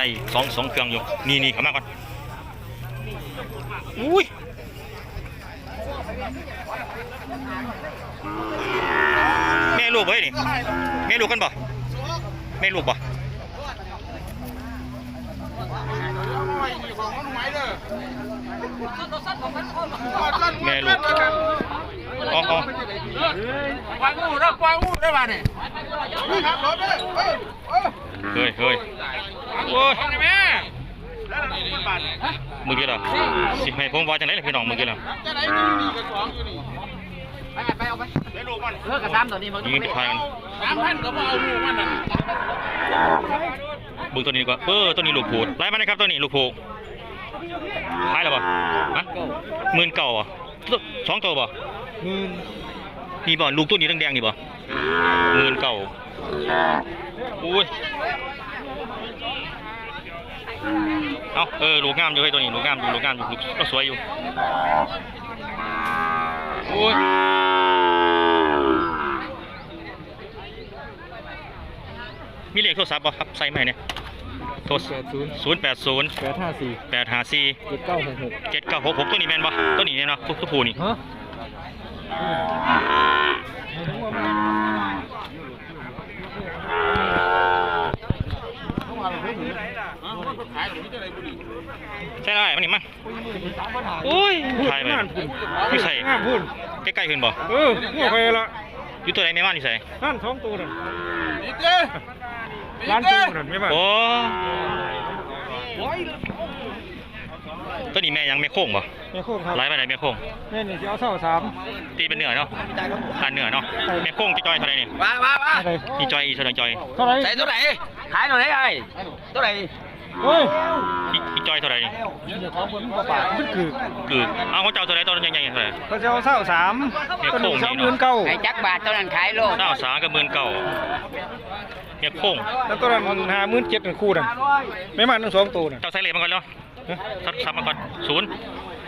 ไอ้สองสองเครื่องอยู่นี่นี่เข้ามาก่อนอุ้ยแม่ลูกเว้ยนี่แม่ลูกกันบ่แม่ลูกบ่แม่ลูกอ๋อวางงูแล้ววางงูได้ป่ะเนี่ยเฮ้ยเฮ้ย ม่มึงกี่ล่ะสิให้ผมว่าจังได๋ล่ะพี่น้องมึงกี่ล่ะไหนอยู่นี่กับของอยู่นี่ไปไปเอาไปเลิกกับซ้ำตัวนี้มันยิงไปทายกันสามพันก็มาเอาลูกมันน่ะบิ่งตัวนี้ดีกว่าเออตัวนี้ลูกผูดไล่มานะครับตัวนี้ลูกผูขายแล้วบ่ฮะหมื่นเก่าอะสองตัวบ่นี่บ่ลูกตัวนี้แดงๆนี่บ่หมื่นเก่าอุ้ย เอาเออลูกงามอยู่เว้ยตัวนี้ลูกงามอยู่ลูกงามอยู่ลูกก็สวยอยู่โอ้ยมีเลขโทรศัพท์บ่ครับใส่ไหมาให้เนี่ยโทรแปดศูนย์ศูนย์แปดศูนย์แปดห้าสี่แปดห้าสี่เจ็ดเก้าหกหกเจ็ดเก้าหกหกตัวนี้แม่นบ่ตัวนี้เนี่ยเนาะทุกทุกผูนี่ ฮะ ใช่ได้มันนี่มั้ง โอ้ยถ่ายไปอยู่ใส่ห้าพูดใกล้ๆขึ้นบ่เออหัวไปละอยู่ตัวไหนแม่ม่านอยู่ใส่นั่นท้องตัวนั่นอีกเด้อร้านตัวนั่นไม่บ้าโอ้ตัวนี้แม่ยังแม่โค้งบ่แม่โค้งครับไล่ไปไหนแม่โค้งแม่นี่จะเอาเท่าสามตีเป็นเนื้อเนาะทานเนื้อเนาะแม่โค้งจะจอยเท่าไหร่นี่มามามาอะไรนี่จอยอีเท่าไหร่จอยเท่าไหรใส่ตัวไหนขายตัวไหนไอ้ตัวไหน เฮ้ยอีอีจอยเท่าไหร่นี่เดี๋ยวของบนกระป๋ามันคือคือเอาเขาเจ้าเท่าไหร่ตัวใหญ่ๆเท่าไหร่เขาจะเอาเท่าสามแม่ก็หโค้นึ่งงสองนี่หมื่นเนาะเก้าไอ้จักบาทตัวนั้นขายโลเก้าสามกับหมื่นเก้าแม่โค้งแล้วตัวนั้นห้าหมื่นเจ็ดคู่นั่นไม่มาทั้งสองตัวน่ะเจ้าใส่เลขมาก่อนเนาะทับทับมาก่อนศูนย์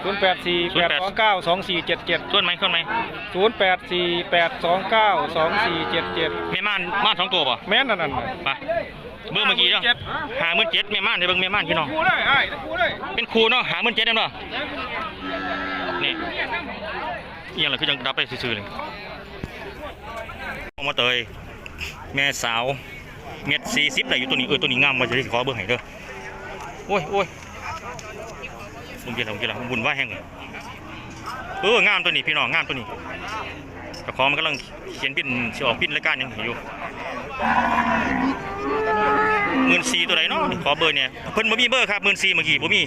ศูนย์แปดสี่แปดสองเก้าสองสี่เจ็ดเจ็ดส่วนไหมส่วนไหมศูนย์แปดสี่แปดสองเก้าสองสี่เจ็ดเจ็ดแม่ม่านม่านสองตัวป่ะแม่นนั่นน่ะ ไป เบิ่งเมื่อกี้เนาะหาหมื่นเจ็ดแม่ม่านเดี๋ยวเบิ่งแม่ม่านพี่น้องคู่เลยไอ้คู่เลยเป็นครูเนาะหาหมื่นเจ็ดได้เนาะนี่เอียงอะไรคือจังดับไปซื่อๆเลยเอามาเตยแม่สาวเม็ดสี่สิบได้อยู่ตัวนี้เออตัวนี้งามมาจะได้ขอเบิ่งให้เด้อโอ้ยโอ้ยลุงเกียรติลุงเกียรติบุญว่าแห้งเลยเอองามตัวนี้พี่น้องงามตัวนี้แต่ของมันกำลังเขียนปิ่นสิออกปิ่นรายการยังอยู่ หมื่นสี่ตัวไหนเนาะขอเบอร์เนี่ยเพิ่นบ่มีเบอร์ครับหมื่นสี่เมื่อกี้บ่มี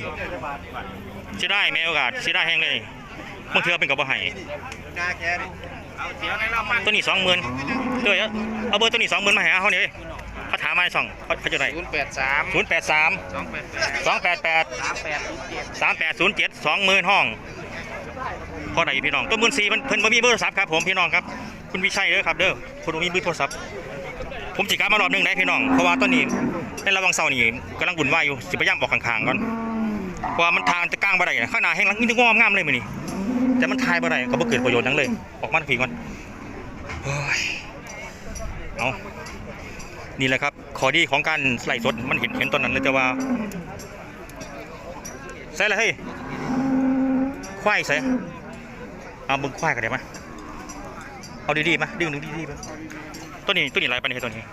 สิได้แม่โอกาสสิได้แห้งเลยบางเทื่อเป็นกับบ่ให้ตัวนี้สองหมื่นเด้อเอาเบอร์ตัวนี้สองหมื่นมาให้เอาเขาเนี่ยเขาถามมาให้สองเขาเขาจะได้ศูนย์แปดสามศูนย์แปดสามสองแปดแปดสองแปดแปดสามแปดศูนย์เจ็ดสามแปดศูนย์เจ็ดสองหมื่นห้องพอไหนพี่น้องตัวหมื่นสี่มันเพิ่นบ่มีเบอร์โทรศัพท์ครับผมพี่น้องครับคุณวิชัยเด้อครับเด้อคุณบ่มีเบอร์โทรศัพท์ผมสิกลับมารอบหนึงได้พี่น้องเพราะว่าตอนนี้ ในระหว่างเสานี่กำลังบุ่นวอยู่สิพยายามออกข้างๆก่อนเพราะว่ามันทางจะกลางบ่ได้นข้างหน้าแห้งลังนี่งอมงามเลยมื้อนี้แต่มันทายบ่ได้ก็บ่เกิดประโยชน์หยังเลย ออกมาผีก่อนโอ้ยเอานี่แหละครับข้อดีของการไล่สดมันเห็นเห็นตอนนั้นเลยแต่ว่าใส่เลยเฮ้ยควายใส่เอาบึงควายกันเดี๋ยวมาเอาดีๆมาดึงดึงดีๆมาตัวนี้ตัวนี้ไรปันนี้ตัวนี้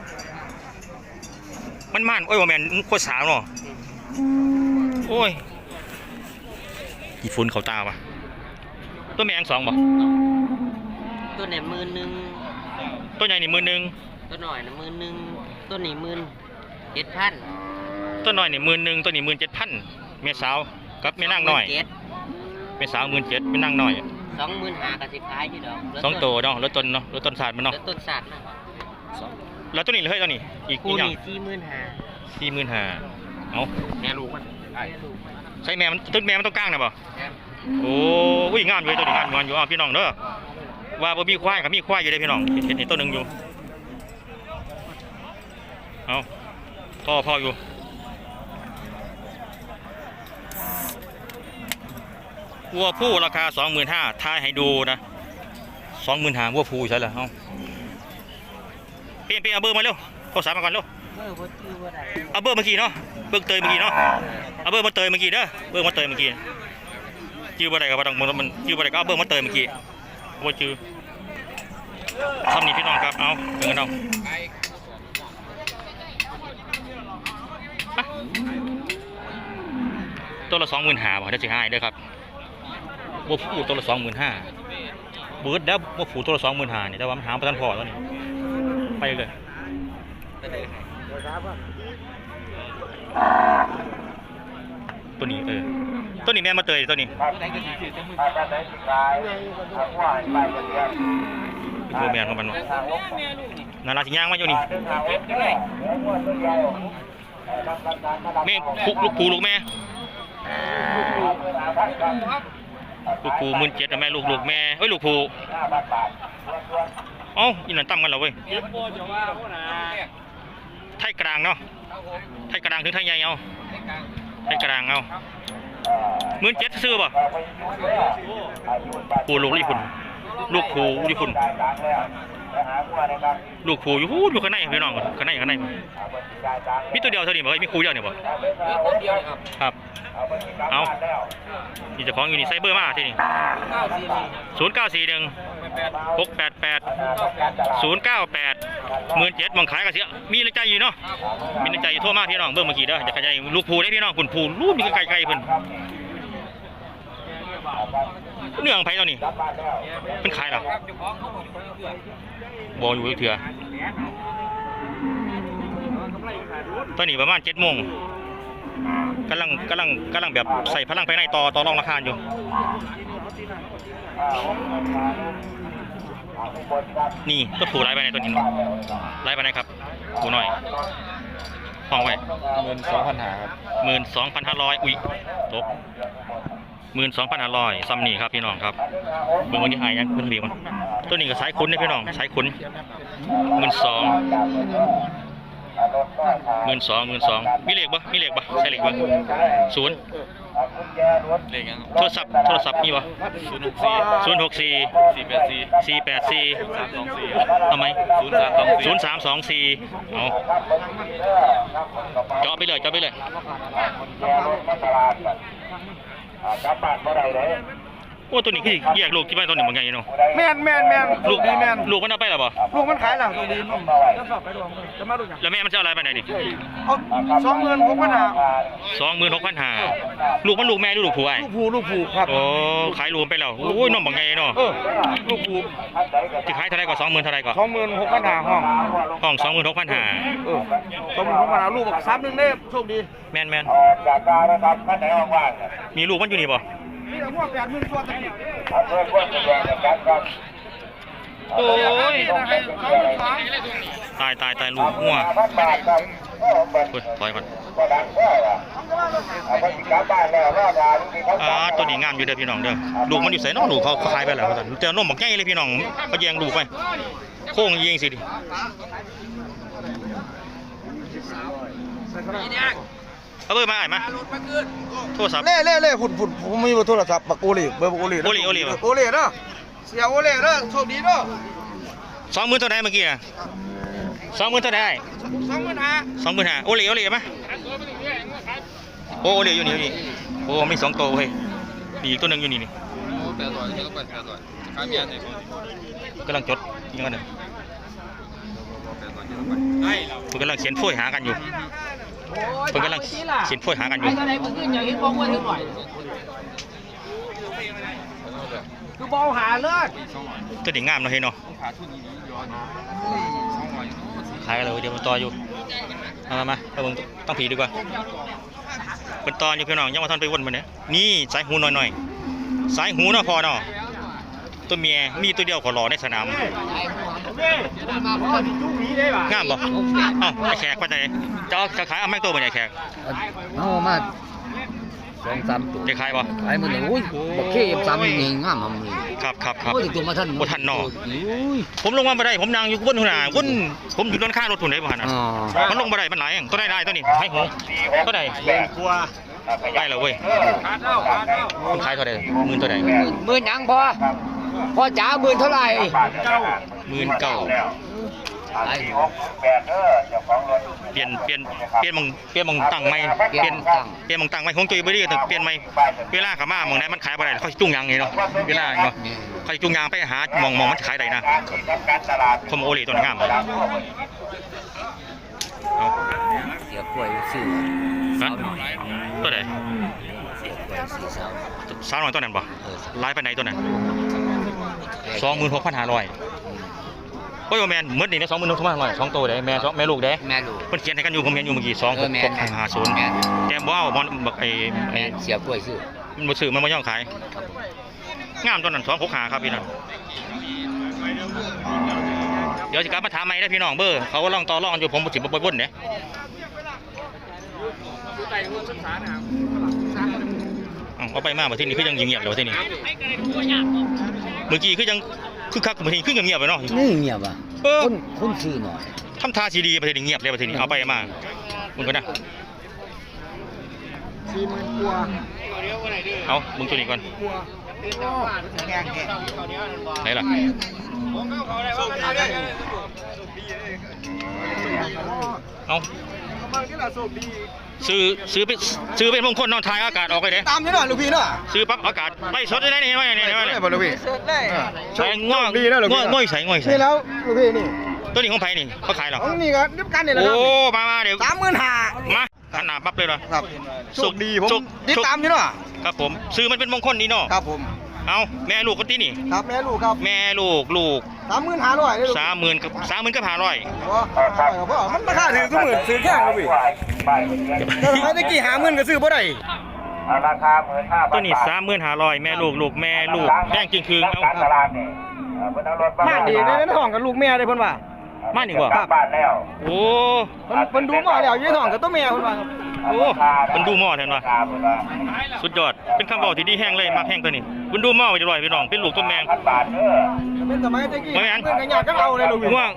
มันม่านโอ้ยว่าแมนโคตรสาวเนาะโอ้ยอีฝุ่นเขาตาปะตัวแมงสองบ่ตัวเนี่ยหมื่นหนึ่งตัวใหญ่นี่มือหนึ่งตัวหน่อยนะหมื่นหนึ่งตัวนี้หมื่นเจ็ดพันตัวน้อยนี่มือหนึ่งตัวนี้มือเจ็ดพันเมียสาวกับเมียนางน้อยเจ็ดเมียสาวมือเจ็ดเมียนางน้อยสองหมื่นห้ากับสิบขายที่ดอกเหลืสองตัวเนาะรถต้นเนาะรถต้นศาสตร์มันเหลืเนาะอต้นสัตว์นะ แล้วตัวนี้เลยตัวนี้ อีกคู่อีกอย่างนี่สี่หมื่นห้าสี่หมื่นห้าเอาแม่ลูกมันไอ้ใช่แม่มันต้นแม่มันต้องกลางนะบ่โอ้อุ้ยงามอยู่ตัวนี้งามงามอยู่อะพี่น้องเด้อว่าบ่มีควายกับมีควายอยู่เด้พี่น้องเห็นเห็นตัวหนึงอยู่เอาพ่อพ่ออยู่วัวผู้ราคาสองหมื่นห้าทายให้ดูนะสองหมื่นห้าวัวผู้ใช่เหรอเอา เปลี่ยนเปลี่ยนเอาเบอร์มาเร็วโทรศัพท์มาก่อนเร็วเออบ่ชื่อว่าได้เอาเบอร์เมื่อกี้เนาะเบอร์เตยเมื่อกี้เนาะเอาเบอร์มาเตยเมื่อกี้เด้อเบอร์มาเตยเมื่อกี้ชื่อบ่ได้ก็บ่ต้องมันชื่อบ่ได้ก็เอาเบอร์มาเตยเมื่อกี้บ่ชื่อทำนี่พี่น้องครับเอาเงินเอาอะตัวละ25,000บ่ได้สิหายเด้อครับบ่ผูตัวละ25,000เบิดแล้วบ่ผูตัวละ25,000นี่แต่ว่ามันหาบ่ทันพอแล้วนี่ ไปเลยตัวนี้เออตัวนี้แม่มาเตยตัวนี้เป็นตัวแม่นของมันวะนาราสิย่างมาอยู่นี่แม่ลูกลูกปูลูกแม่ลูกปูมื่นเจ็ดแม่ลูกลูกแม่เอ้ยลูกปู เอ้าอีนั่นตั้มกันแล้วเว้ยไทยกลางเนาะไทยกลางถึงไทยใหญ่เอาไทยกลางเอาหมื่นเจ็ดซื้อป่ะปูลูกญี่ปุ่นลูกปูญี่ปุ่นลูกปูอยู่หูอยู่ข้างในพี่น้องข้างในข้างในมีตัวเดียวเท่านี้บ่เอ้ยมีครูเดียวเนี่ยบ่ครับเอานี่เจะของอยู่นี่ไซเบอร์มาที่นี่ศูนย์เก้าสี่หนึ่ง หกแปดแปดศูนย์เก้าแปดหมื่นเจ็ดมังขายกันเสียมีในใจอยู่เนาะมีในใจอยู่ทั่วมากพี่น้องเบิ่งเมื่อกี้เด้อจะขยายลูกภูได้พี่น้องคุณภูรูปนี่ก็ไกลๆเพิ่นเนื่องไผตอนนี้เพิ่นขายหรอบ่อยู่เถื่อตอนนี้ประมาณเจ็ดโมงกำลังกำลังกำลังแบบใส่พลังภายในต่อต่อรองราคาอยู่ นี่ก็ผูกไล่ไปในตัวนี้เนาะไล่ไปไหนครับผูหน่อยห้องไว้เงินสองพันหาครับหมื่นสองพันห้าร้อยอุ้ยตกหมื่นสองพันห้าร้อยซัมนี่ครับพี่น้องครับเบิ่งวันที่หายยังเพิ่งเรียกมันตัวนี้ก็สายคุ้นนะพี่น้องสายคุ้นหมื่นสองหมื่นสองหมื่นสองมีเลขปะมีเลขปะใช่เลขปะศูนย์ เลขยังโทรศัพท์โทรศัพท์มีปะศูนย์หกสี่ศูนย์หกสี่สี่แปดสี่สี่แปดสี่สามสองสี่ทำไมศูนย์สามสองสี่ศูนย์สามสองสี่เอาเจาะไปเลยเจาะไปเลย โอ้ตัวนี้คือแยกลูกที่บ้านตัวนี้มันไงเนาะแม่นแม่นแม่นลูกดีแม่นลูกมันเอาไปหรอปะลูกมันขายหลังตรงนี้นุ่มจะสอบไปดวงจะมาดูยังแล้วแม่มันจะเอาอะไรไปไหนนี่เอาสองหมื่นหกพันหาสองหมื่นหกพันห้าลูกมันลูกแม่หรือลูกผัวไอ้ลูกผูลูกผูครับโอ้ขายรวมไปแล้วโอ้ยน้องบังไงเนาะเออลูกผูจะขายเท่าไรก็สองหมื่นเท่าไรก็สองหมื่นหกพันหาห้องห้องสองหมื่นหกพันห้าเออสองหมื่นหกพันหาลูกบอกสามหนึ่งเด้โชคดีแมนแมนมีลูกมันอยู่นี่ป่ะ นี่แต่ว่าแปดหมื่นกาตะกี้โอ้ยตายตายตายลูกงัวเฮ้ยถอยก่อนอ่าตัวนี้งามอยู่เด้อพี่น้องเด้อลูกมันอยู่ใส่น้องลูกเขาเขายไปแล้วเขาแต่นมบักใหญ่เลยพี่น้องเขาแยงลูกไปโค้งยิงสิดิ เอาเบอร์มาอ่านมา โทรศัพท์ เล่เล่เล่หุ่นหุ่นผมมีเบอร์โทรศัพท์บักโอเล่เบอร์บักโอเล่โอเล่โอเล่เหรอ โอเล่เด้อเสียโอเล่เด้อโชคดีเด้อสองหมื่นเท่าไหร่เมื่อกี้อะสองหมื่นเท่าไหร่สองหมื่นห้าสองหมื่นห้าโอเล่โอเล่ไหมโอ้โอเล่อยู่นี่อยู่นี่โอ้มีสองตัวเฮ้ยมีอีกตัวหนึ่งอยู่นี่นี่แปดร้อยจะต้องไปแปดร้อยค่าเมียเนี่ยกำลังจดยังไงเนี่ยแปดร้อยจะต้องไปได้เราเพิ่นกำลังเขียนโพยหากันอยู่ เพิ่นกำลังเขียนโพยหากันอยู่ไอ้เท่าไหร่มึงขึ้นอย่างนี้บอกว่าถึงหน่อยคือเบาหาเลิศตัวนี้งามเนาะเฮ้ยเนาะขาทุนนี้ย้อนสองร้อยขายกันเลยเดี๋ยวมันต่ออยู่มามามาเอาเบิ่งต้องผีดีกว่าเป็นตอนอยู่พี่น้องยังมาทันไปวนมันเนี่ยนี่สายหูหน่อยๆสายหูเนาะพอเนาะตัวเมียมีตัวเดียวขอรอในสนาม งามบ่เอ้าไอ้แขกไปไหนจะเอาจะขายเอาแม็กตัวบ่ใหญ่แขกเอามาสองสามตัวจะขายบ่ขายมือหนึ่งอุ้ยบอกเข้มซ้ำนี่งามมันเลยครับครับครับโอ้ยตัวมาท่านบ่ทันเนาะอุ้ยผมลงมาบ่ได้ผมนั่งอยู่บนหัวหน้าบนผมอยู่ด้านข้างรถหุ่นได้บ่หั่นน่ะอ๋อมันลงบ่ได้มันหลายอย่างตัวได้ได้ตัวนี้ให้หูตัวใดได้แล้วเว้ยคุณขายเท่าใดหมื่นตัวใดหมื่นยังพอ พอจ๋าหมื่นเท่าไหร่หมื่นเก้าขายเปลี่ยนเปลี่ยนเปลี่ยนหมองเปลี่ยนหมองตั้งใหม่เปลี่ยนเปลี่ยนหมองตั้งใหม่ของจุยบ่ดีต้องเปลี่ยนใหม่เวลาเขามาหมองไหนมันขายบ่ได้เขาสิจุงยางนี่เนาะเวลาเนาะเขาสิจุงยางไปหาหมองหมองมันขายได้นะคมโอลีตัวนี้งามเอาเสียกล้วยซื้อฮะตัวไหนเสียกล้วยซื้อเสาสาวน้อยตัวนั้นบ่เออลายไปไหนตัวนั้น สองหมื่นหกพันห้าร้อยโอ้ยแมนเมื่อนี้เนี่ยสองหมื่นหกพันห้าร้อยสองตัวเด้แม่สองแม่ลูกเด้แม่ลูกเพิ่นเขียนให้กันอยู่ผมเห็นอยู่เมื่อกี้สองเอหอกแม่หกห้าศูนย์แม่แกบ่เอาบอลบักไอ้แม่ไอ้เสียกล้วยซื้อมันบ่ซื้อมันบ่ย่องขายครับผมงามตัวนั้นสองหกหาครับพี่น้องเดี๋ยวจะกลับมาถามใหม่นะพี่น้องเบอร์เขาก็ลองต่อรองอยู่ผมบ่สิบ่บ่บ่นเด้เอาเอาไปมาบ่ที่นี่คือยังเงียบๆเลยว่าที่นี่ เมื่อกี้คือยังคือคักเมื่อกี้คือเงียบๆไปเนาะ นี่เงียบอะเออ คนคนซื้อหน่อย ทำท่าสีดีประเทศนี้เงียบเลยประเทศนี้เอาไปมามึงก็นะเอามึงตัวนี้ก่อนไหนล่ะเอา ซื้อซื้อเป็นซื้อเป็นมงคลนอนทายอากาศออกไปเด้ตามนี่หน่อยลูกพี่เนาะซื้อปั๊บอากาศไปสดได้ไหมเนี่ยเนี่ยเนี่ยบ่ลูกพี่ใส่ง่วงดีนะลูกง่วพี่งง่วงใส่ง่วงใส่นี่แล้วลูกพี่นี่ตัวนี้ของไผ่นี่เขาขายเหรอของนี่ก็รับกันนี่แหละโอ้ครับมามาเดี๋ยวสามหมื่นห้ามาขนหนาปั๊บเลยเหรอครับโชคดีผมติดตามนี่เนาะครับผมซื้อมันเป็นมงคลดีเนาะครับผม เอาแม่ลูกก็ตีนี่ ครับแม่ลูกครับแม่ลูกลูกสามหมื่นห้าร้อยเลยลูกสามหมื่นกับสามหมื่นกับห้าร้อยบ่บ่มันราคาถือก็หมื่นซื้อแค่ลูกพี่แต่สมัยตะกี้หาหมื่นก็ซื้อบ่ได้ราคาหมื่นห้าพันตัวนี้สามหมื่นห้าร้อยแม่ลูกลูกแม่ลูกแดงจริงคืนเอาการตลาดนี่เอ่อเพิ่นเอารถมาดีในในท้องกับลูกแม่ได้เพิ่นว่า มานี่บ่กลับบ้านแล้วโอ้เพิ่นเพิ่นดูหมาแล้วอยู่ในท้องกับตัวแม่เพิ่นว่าครับโอ้มันดูหม้อแทนวะราคาเพิ่นว่าสุดยอดเป็นคำบอกที่ดีแห้งเลยมากแห้งตัวนี้มันดูหม้อไปจะลอยพี่น้องเป็นลูกตัวแมงพันบาทเด้อเป็นสมัยตะกี้ไม่งั้นเพิ่นก็อยากก็เอาเลยลูกพี่ง่วง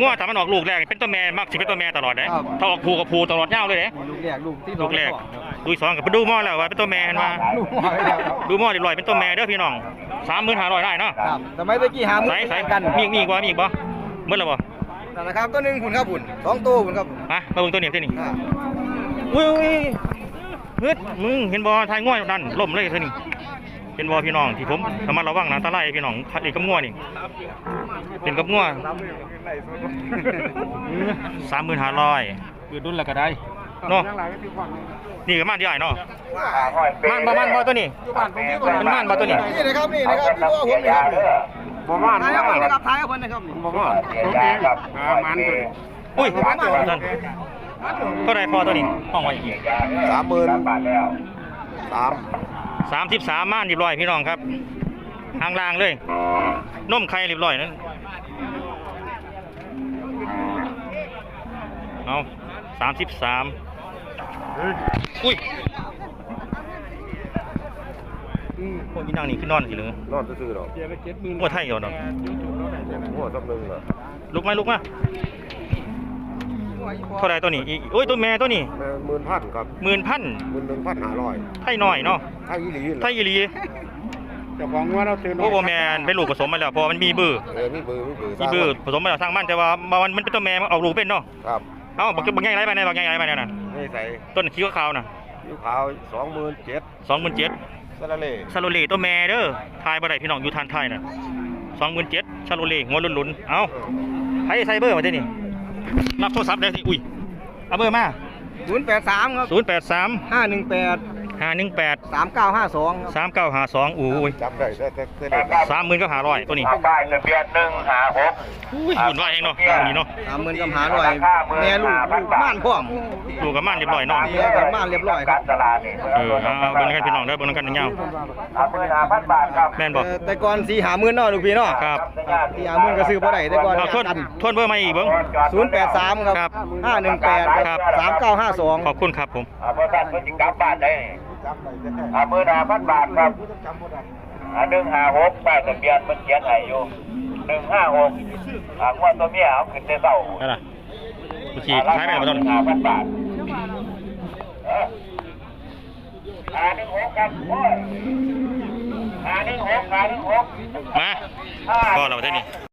ง่วงแต่มันออกลูกแรกเป็นตัวแม่มักสิเป็นตัวแม่ตลอดเด้ครับถ้าออกผูกับผูตลอดยาวเลยเด้ลูกแรกลูกที่ลูกแรกลูกสองกับดูหม้อแล้วว่าเป็นตัวแม่เห็นว่าลูกหมาแล้วครับดูหม้อเรียบร้อยเป็นตัวแม่เด้อพี่น้องสามหมื่นห้าร้อยได้เนาะครับสมัยตะกี้หาหมื่นใส่ใส่กันมีอีกมีอีกบ่มีอีกบ่เมื่อไรบ่ นั่นนะครับตัวหนึงคุณครับคุณสองตัวคุณครับมามาเบิ่งตัวนี้ตัวนี้อ่าอุ้ยอุ้ยเฮ้ยมึงเห็นบ่ทายง่วยนั่นล่มเลยตัวนี้เป็นบ่พี่น้องที่ผมสามารถระวังนะอันตรายพี่น้องขัดอีกกับง่วนี่เป็นกับง่วสามหมื่นห้าร้อยคือดุลละก็ได้เนาะนี่ก็ม่านที่ใหญ่เนาะค่าห้อยเปม่านบ่ม่านบ่ตัวนี้ มันม่านบ่ตัวนี้ นี่นะครับนี่นะครับพี่ว่าผมนี่ครับ บ่ม่านท้ายครับนี่นะครับท้ายครับผมนะครับนี่บ่ม่านผมเองครับมันตัวนี้อุ้ยนั่นก็ได้พอตัวนี้ห้องไว้อีกสามหมื่นบาทแล้วสามสามสิบสามม่านเรียบร้อยพี่น้องครับทางล่างเลยนมไข่เรียบร้อยนั่นเอาสามสิบสามอุ้ยพ วกนี้นั่งนี่ขึ้นนอนสิเลยนอนซื่อๆดอกพวกไทยเหรอเนาะหัวสักนึงล่ะลุกไหมลุกมาเท่าไรตัวนี้อีโอ้ยตัวแม่ตัวนี้หมื่นพันครับหมื่นพันหมื่นหนึ่งพันห้าร้อยไทยน้อยเนาะถ้าอีหลีไทยอีหลีเจ้าของว่าเราซื้อโอ้โหแมนเป็นลูกผสมมาแล้วเพอมันมีเบือเออมีเบอร์มีเบอร์มีเบือผสมมาแล้วทางบ้านแต่ว่ามันมันเป็นตัวแม่มันออกลูกเป็นเนาะครับเอ้าบักบักใหญ่ไรไปไหนบักใหญ่ไรไปเนี่ยน่ะนี่ใส่ต้นขี้ขาวๆน่ะยูขาวสองหมื่นเจ็ดสองหมื่นเจ็ด ซาลาเล่ชาโลเล่ตัวแม่เด้อทายบ่ได้พี่น้องอยู่ทานไทยน่ะสองหมื่นเจ็ดชาโลเล่หัวลุ้นๆ เอ้าไผไซเบอร์มาเจ้นี่รับโทรศัพท์ได้สิอุ้ยเอาเบอร์มาศูนย์แปดสามครับศูนย์แปดสาม ห้าหนึ่งแปดห้าหนึ่งแปดสามเก้าห้าสองครับสามเก้าห้าสองอู้ยจำได้แต่แต่แต่เด็กสามหมื่นก็หาร้อยตัวนี้ป้ายทะเบียนหนึ่งหาหกอุ้ยหุ่นว่าเองเนาะตัวนี้เนาะสามหมื่นกับหาร้อยแม่ลูกลูกม่านพร้อมดูกับม่านเรียบร้อยเนาะแม่กับม่านเรียบร้อยครับตลาดนี่เออเอาเบิ่งกันพี่น้องเด้อเบิ่งกันยาวสามหมื่นห้าพันบาทครับแม่นบ่เอ่อแต่ก่อนสี่หาหมื่นเนาะลูกพี่เนาะครับสี่หาหมื่นก็ซื้อบ่ได้แต่ก่อนเอาทวนทวนเบอร์มาอีกเบิ่งศูนย์แปดสามคครัรับบห้าหนึ่งแปดครับสามเก้าห้าสองขอบคุณครับผมอ่าบริษัทเพิ่นสิกลับบ้านได้ อ่าหมื่นห้าพันบาทครับอ่าหนึ่งห้าหกป้ายทะเบียนมันเขียนให้อยู่หนึ่งห้าหกอ่างวดตัวเมียเอาขึ้นได้เศร้านั่นล่ะเมื่อกี้ใช้ไปแล้วบ่ต้นห้าพันบาทเออหาหนึ่งหกครับโอ้ยหาหนึ่งหกหาหนึ่งหกมาพอแล้วเท่านี้